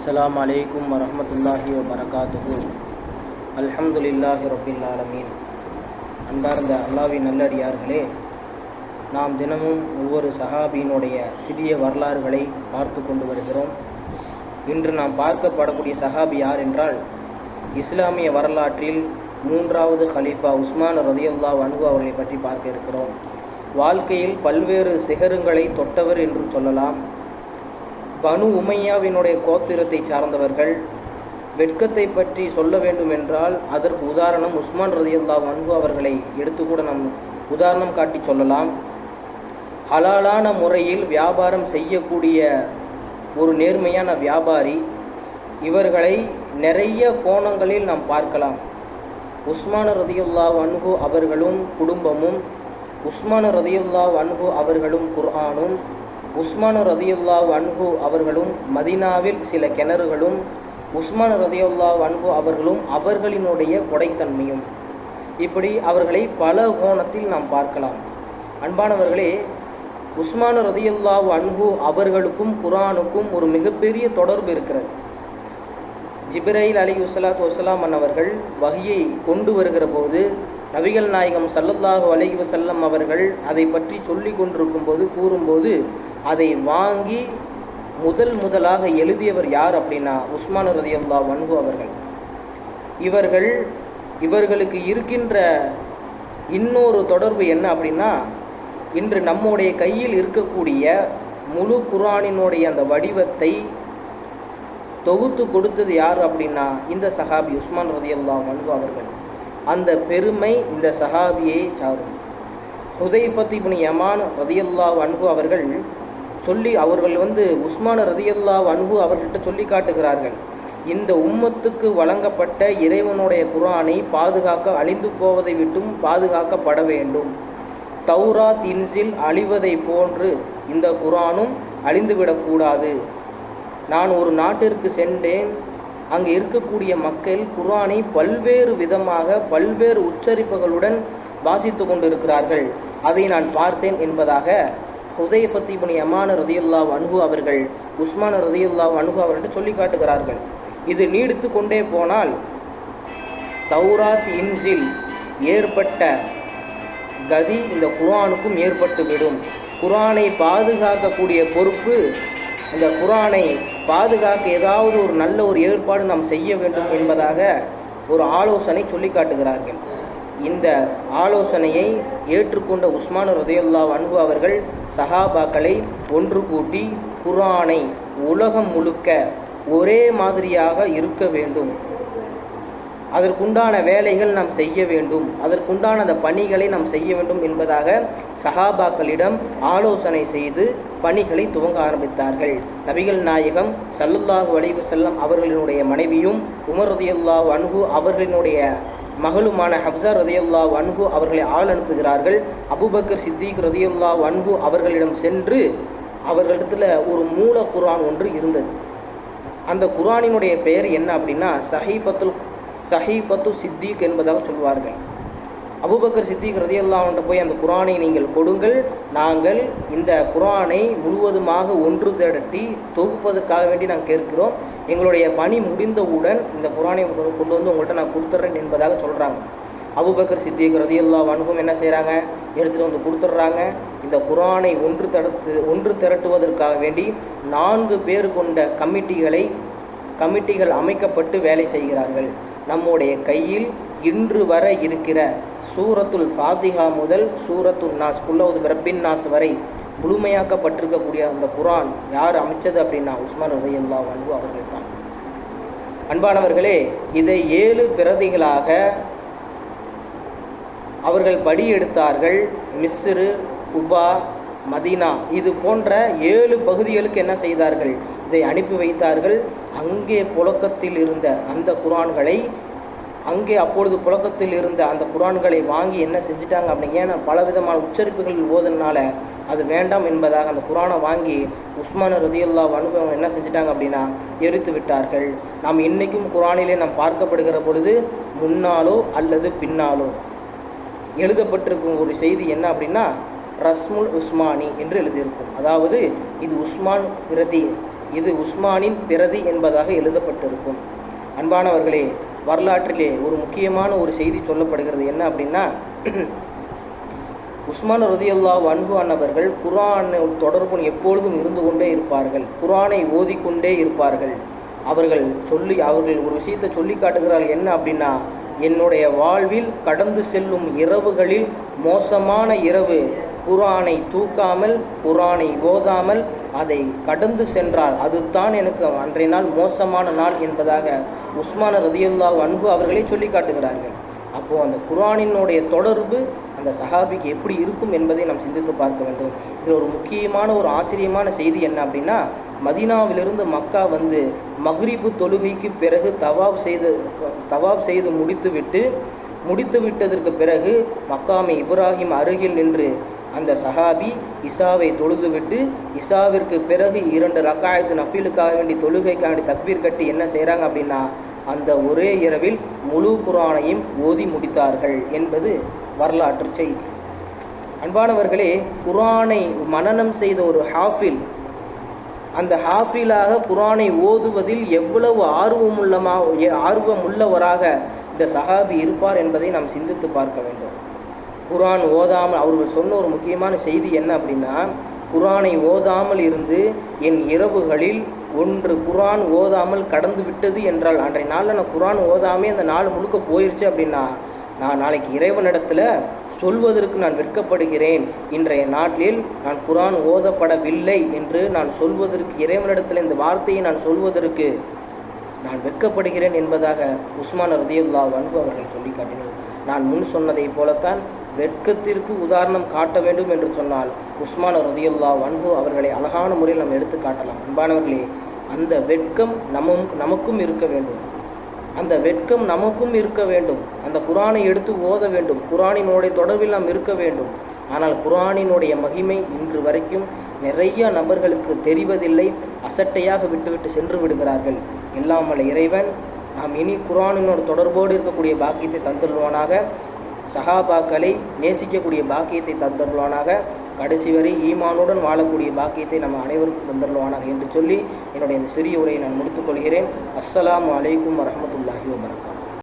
السلام عليكم ورحمة الله وبركاته. الحمد لله رب العالمين. அன்பார்ந்த அல்லாவின் நல்லடியார்களே நாம் தினமும் ஒவ்வொரு சஹாபியினுடைய சிறிய வரலாறுகளை பார்த்து கொண்டு வருகிறோம். இன்று நாம் பார்க்கப்படக்கூடிய சஹாபி யார் என்றால் இஸ்லாமிய வரலாற்றில் மூன்றாவது ஹலீஃபா உஸ்மான் ரதியுல்லா அனுகு அவர்களை பற்றி பார்க்க இருக்கிறோம். வாழ்க்கையில் பல்வேறு சிகரங்களை தொட்டவர் என்று சொல்லலாம். பனு உமையாவினுடைய கோத்திரத்தை சார்ந்தவர்கள் வெட்கத்தை பற்றி சொல்ல வேண்டும் என்றால் அதற்கு உதாரணம் உஸ்மான் ரதியுல்லா அன்பு அவர்களை எடுத்து கூட நம் உதாரணம் காட்டி சொல்லலாம். ஹலாலான முறையில் வியாபாரம் செய்யக்கூடிய ஒரு நேர்மையான வியாபாரி இவர்களை நிறைய கோணங்களில் நாம் பார்க்கலாம். உஸ்மான் ரதியுல்லா அன்ஹு அவர்களும் குடும்பமும் உஸ்மான் ரதியுல்லா அன்ஹு அவர்களும் குர்ஆனும் உஸ்மான் ரதியுல்லா அன்ஹு அவர்களும் மதினாவில் சில கிணறுகளும் உஸ்மான் ரதியுல்லா அன்பு அவர்களும் அவர்களினுடைய கொடைத்தன்மையும். இப்படி அவர்களை பல கோணத்தில் நாம் பார்க்கலாம். அன்பானவர்களே உஸ்மான் ரதியுல்லா அன்பு அவர்களுக்கும் குரானுக்கும் ஒரு மிகப்பெரிய தொடர்பு இருக்கிறது. ஜிப்ரைல் அலி உசலாத் வசலாம் அன்னவர்கள் வகையை கொண்டு வருகிற போது நபிகள் நாயகம் சல்லல்லாஹு அலைஹி செல்லம் அவர்கள் அதை பற்றி சொல்லி கொண்டிருக்கும் போது கூறும்போது அதை வாங்கி முதல் முதலாக எழுதியவர் யார் அப்படின்னா உஸ்மான் ரதியுல்லா வன்கு அவர்கள். இவர்கள் இவர்களுக்கு இருக்கின்ற இன்னொரு தொடர்பு என்ன அப்படின்னா இன்று நம்முடைய கையில் இருக்கக்கூடிய முழு குரானினுடைய அந்த வடிவத்தை தொகுத்து கொடுத்தது யார் அப்படின்னா இந்த சஹாபி உஸ்மான் ரதியுல்லா வன்கு அவர்கள். அந்த பெருமை இந்த சஹாபியை சாரும். ஹுதைஃபத் இப்னு யமான் ரதியல்லா அன்பு அவர்கள் சொல்லி அவர்கள் வந்து உஸ்மான ரதியல்லா அன்பு அவர்கள்ட்ட சொல்லி காட்டுகிறார்கள். இந்த உம்மத்துக்கு வழங்கப்பட்ட இறைவனுடைய குரானை பாதுகாக்க அழிந்து போவதை விட்டும் பாதுகாக்கப்பட வேண்டும். தௌராத் இன்சில் அழிவதை போன்று இந்த குரானும் அழிந்துவிடக்கூடாது. நான் ஒரு நாட்டிற்கு சென்றேன் அங்கு இருக்கக்கூடிய மக்கள் குரானை பல்வேறு விதமாக பல்வேறு உச்சரிப்புகளுடன் வாசித்து கொண்டிருக்கிறார்கள். அதை நான் பார்த்தேன் என்பதாக ஹுதை ஃபத்திபுனி அமான ரதியுல்லா அனுகு அவர்கள் உஸ்மான் ரதியுல்லா அனுகு அவர்கள் சொல்லி காட்டுகிறார்கள். இது நீடித்து கொண்டே போனால் தௌராத் இன்சில் ஏற்பட்ட கதி இந்த குரானுக்கும் ஏற்பட்டுவிடும். குரானை பாதுகாக்கக்கூடிய பொறுப்பு இந்த குரானை பாதுகாக்க ஏதாவது ஒரு நல்ல ஒரு ஏற்பாடு நாம் செய்ய வேண்டும் என்பதாக ஒரு ஆலோசனை சொல்லி காட்டுகிறார்கள். இந்த ஆலோசனையை ஏற்றுக்கொண்ட உஸ்மான் ரதையுல்லா அன்பு அவர்கள் சஹாபாக்களை ஒன்று கூட்டி குரானை உலகம் முழுக்க ஒரே மாதிரியாக இருக்க வேண்டும். அதற்குண்டான வேலைகள் நாம் செய்ய வேண்டும். அதற்குண்டான அந்த பணிகளை நாம் செய்ய வேண்டும் என்பதாக சஹாபாக்களிடம் ஆலோசனை செய்து பணிகளை துவங்க ஆரம்பித்தார்கள். நபிகள் நாயகம் சல்லுல்லாஹு அலைவு செல்லம் அவர்களினுடைய மனைவியும் உமர் ரதியுல்லா அன்ஹு அவர்களினுடைய மகளுமான ஹப்சா ரதியுல்லா அன்ஹு அவர்களை ஆள் அனுப்புகிறார்கள். அபுபக்கர் சித்திக் ரதியுல்லா அன்ஹு அவர்களிடம் சென்று அவர்களிடத்தில் ஒரு மூல குரான் ஒன்று இருந்தது. அந்த குரானினுடைய பெயர் என்ன அப்படின்னா சஹீபத்துல் சஹீஃபத்து சித்திக் என்பதாக சொல்வார்கள். அபுபக்கர் சித்திக் ரதியல்லாவன்ட்ட போய் அந்த குரானை நீங்கள் கொடுங்கள். நாங்கள் இந்த குரானை முழுவதுமாக ஒன்று திரட்டி தொகுப்பதற்காக வேண்டி நாங்கள் கேட்கிறோம். எங்களுடைய பணி முடிந்தவுடன் இந்த குரானை கொண்டு வந்து உங்கள்கிட்ட நான் கொடுத்துட்றேன் என்பதாக சொல்கிறாங்க அபுபக்கர் சித்திக் ரதியல்லா வன்கும் என்ன செய்கிறாங்க எடுத்துகிட்டு வந்து கொடுத்துட்றாங்க இந்த குரானை ஒன்று தடுத்து ஒன்று திரட்டுவதற்காக வேண்டி நான்கு பேர் கொண்ட கமிட்டிகளை கமிட்டிகள் அமைக்கப்பட்டு வேலை செய்கிறார்கள். நம்முடைய கையில் இன்று வர இருக்கிற சூரத்துல் ஃபாத்திஹா முதல் சூரத்துல் நாஸ் குல்லவுது பிரபின் நாஸ் வரை முழுமையாக்கப்பட்டிருக்கக்கூடிய அந்த குரான் யார் அமைச்சது அப்படின்னா உஸ்மான் உதயல்லா வன்பு அவர்கள் தான் அன்பானவர்களே இதை ஏழு பிரதிகளாக அவர்கள் படி எடுத்தார்கள் மிஸ்ரு குபா மதீனா இது போன்ற ஏழு பகுதிகளுக்கு என்ன செய்தார்கள்? இதை அனுப்பி வைத்தார்கள். அங்கே புழக்கத்தில் இருந்த அந்த குரான்களை அங்கே அப்பொழுது புழக்கத்தில் இருந்த அந்த குரான்களை வாங்கி என்ன செஞ்சிட்டாங்க அப்படிங்க ஏன்னா பலவிதமான உச்சரிப்புகள் ஓதுனால அது வேண்டாம் என்பதாக அந்த குரானை வாங்கி உஸ்மான ரதியுல்லா அனுபவம் என்ன செஞ்சிட்டாங்க அப்படின்னா எரித்து விட்டார்கள். நாம் இன்றைக்கும் குரானிலே நாம் பார்க்கப்படுகிற பொழுது முன்னாலோ அல்லது பின்னாலோ எழுதப்பட்டிருக்கும் ஒரு செய்தி என்ன அப்படின்னா ரஸ்முல் உஸ்மானி என்று எழுதியிருக்கும். அதாவது இது உஸ்மான் பிரதி இது உஸ்மானின் பிரதி என்பதாக எழுதப்பட்டிருக்கும். அன்பானவர்களே வரலாற்றிலே ஒரு முக்கியமான ஒரு செய்தி சொல்லப்படுகிறது. என்ன அப்படின்னா உஸ்மான் ரதியுல்லா அன்பு அன்னவர்கள் குரான் தொடர்பு எப்பொழுதும் இருந்து கொண்டே இருப்பார்கள். குரானை ஓதிக்கொண்டே இருப்பார்கள். அவர்கள் சொல்லி அவர்கள் ஒரு விஷயத்தை சொல்லி காட்டுகிறார்கள். என்ன அப்படின்னா என்னுடைய வாழ்வில் கடந்து செல்லும் இரவுகளில் மோசமான இரவு குரானை தூக்காமல் குரானை ஓதாமல் அதை கடந்து சென்றால் அதுதான் எனக்கு அன்றைய நாள் மோசமான நாள் என்பதாக உஸ்மான ரதியுல்லா அன்பு அவர்களே சொல்லி காட்டுகிறார்கள். அப்போது அந்த குரானினுடைய தொடர்பு அந்த சஹாபிக்கு எப்படி இருக்கும் என்பதை நாம் சிந்தித்து பார்க்க வேண்டும். இதில் ஒரு முக்கியமான ஒரு ஆச்சரியமான செய்தி என்ன அப்படின்னா மதினாவிலிருந்து மக்கா வந்து மஹ்ரிபு தொழுகைக்கு பிறகு தவாப் செய்து தவாப் செய்து முடித்துவிட்டு முடித்து விட்டதற்கு பிறகு மக்காமை இப்ராஹிம் அருகில் நின்று அந்த சஹாபி இசாவை தொழுதுவிட்டு இசாவிற்கு பிறகு இரண்டு ரக்காயத்து நஃபீலுக்காக வேண்டி தொழுகைக்காக வேண்டி தக்பீர் கட்டி என்ன செய்கிறாங்க அப்படின்னா அந்த ஒரே இரவில் முழு குரானையும் ஓதி முடித்தார்கள் என்பது வரலாற்று செய்தி. அன்பானவர்களே குரானை மனனம் செய்த ஒரு ஹாஃபில் அந்த ஹாஃபிலாக குரானை ஓதுவதில் எவ்வளவு ஆர்வமுள்ளமா ஆர்வமுள்ளவராக இந்த சஹாபி இருப்பார் என்பதை நாம் சிந்தித்து பார்க்க வேண்டும். குரான் ஓதாமல் அவர்கள் சொன்ன ஒரு முக்கியமான செய்தி என்ன அப்படின்னா குரானை ஓதாமல் இருந்து என் இரவுகளில் ஒன்று குரான் ஓதாமல் கடந்து விட்டது என்றால் அன்றைய நாளில் நான் குரான் ஓதாமே அந்த நாள் முழுக்க போயிடுச்சு அப்படின்னா நான் நாளைக்கு இறைவனிடத்தில் சொல்வதற்கு நான் வெட்கப்படுகிறேன். இன்றைய நாட்டில் நான் குரான் ஓதப்படவில்லை என்று நான் சொல்வதற்கு இறைவனிடத்தில் இந்த வார்த்தையை நான் சொல்வதற்கு நான் வெட்கப்படுகிறேன் என்பதாக உஸ்மான் ரதியுல்லா அன்பு அவர்கள் சொல்லி காட்டினார் நான் முன் சொன்னதைப் போலத்தான் வெட்கத்திற்கு உதாரணம் காட்ட வேண்டும் என்று சொன்னால் உஸ்மான் ரதியுல்லா அன்பு அவர்களை அழகான முறையில் நம்ம எடுத்து காட்டலாம். அன்பானவர்களே அந்த வெட்கம் நமும் நமக்கும் இருக்க வேண்டும். அந்த வெட்கம் நமக்கும் இருக்க வேண்டும். அந்த குரானை எடுத்து ஓத வேண்டும். குரானினுடைய தொடர்பில் நாம் இருக்க வேண்டும். ஆனால் குரானினுடைய மகிமை இன்று வரைக்கும் நிறைய நபர்களுக்கு தெரிவதில்லை. அசட்டையாக விட்டுவிட்டு சென்று விடுகிறார்கள். இல்லாமல் இறைவன் நாம் இனி குரானினோட தொடர்போடு இருக்கக்கூடிய பாக்கியத்தை தந்துள்ளவனாக சஹாபாக்களை நேசிக்கக்கூடிய பாக்கியத்தை தந்துள்ளுவானாக கடைசி வரை ஈமானுடன் வாழக்கூடிய பாக்கியத்தை நம்ம அனைவருக்கும் தந்துள்ளுவானாக என்று சொல்லி என்னுடைய இந்த சிறிய உரையை நான் முடித்துக்கொள்கிறேன் அஸ்ஸலாம் வலைக்கும் வரமத்துல்லாஹி வபரகாத்துஹு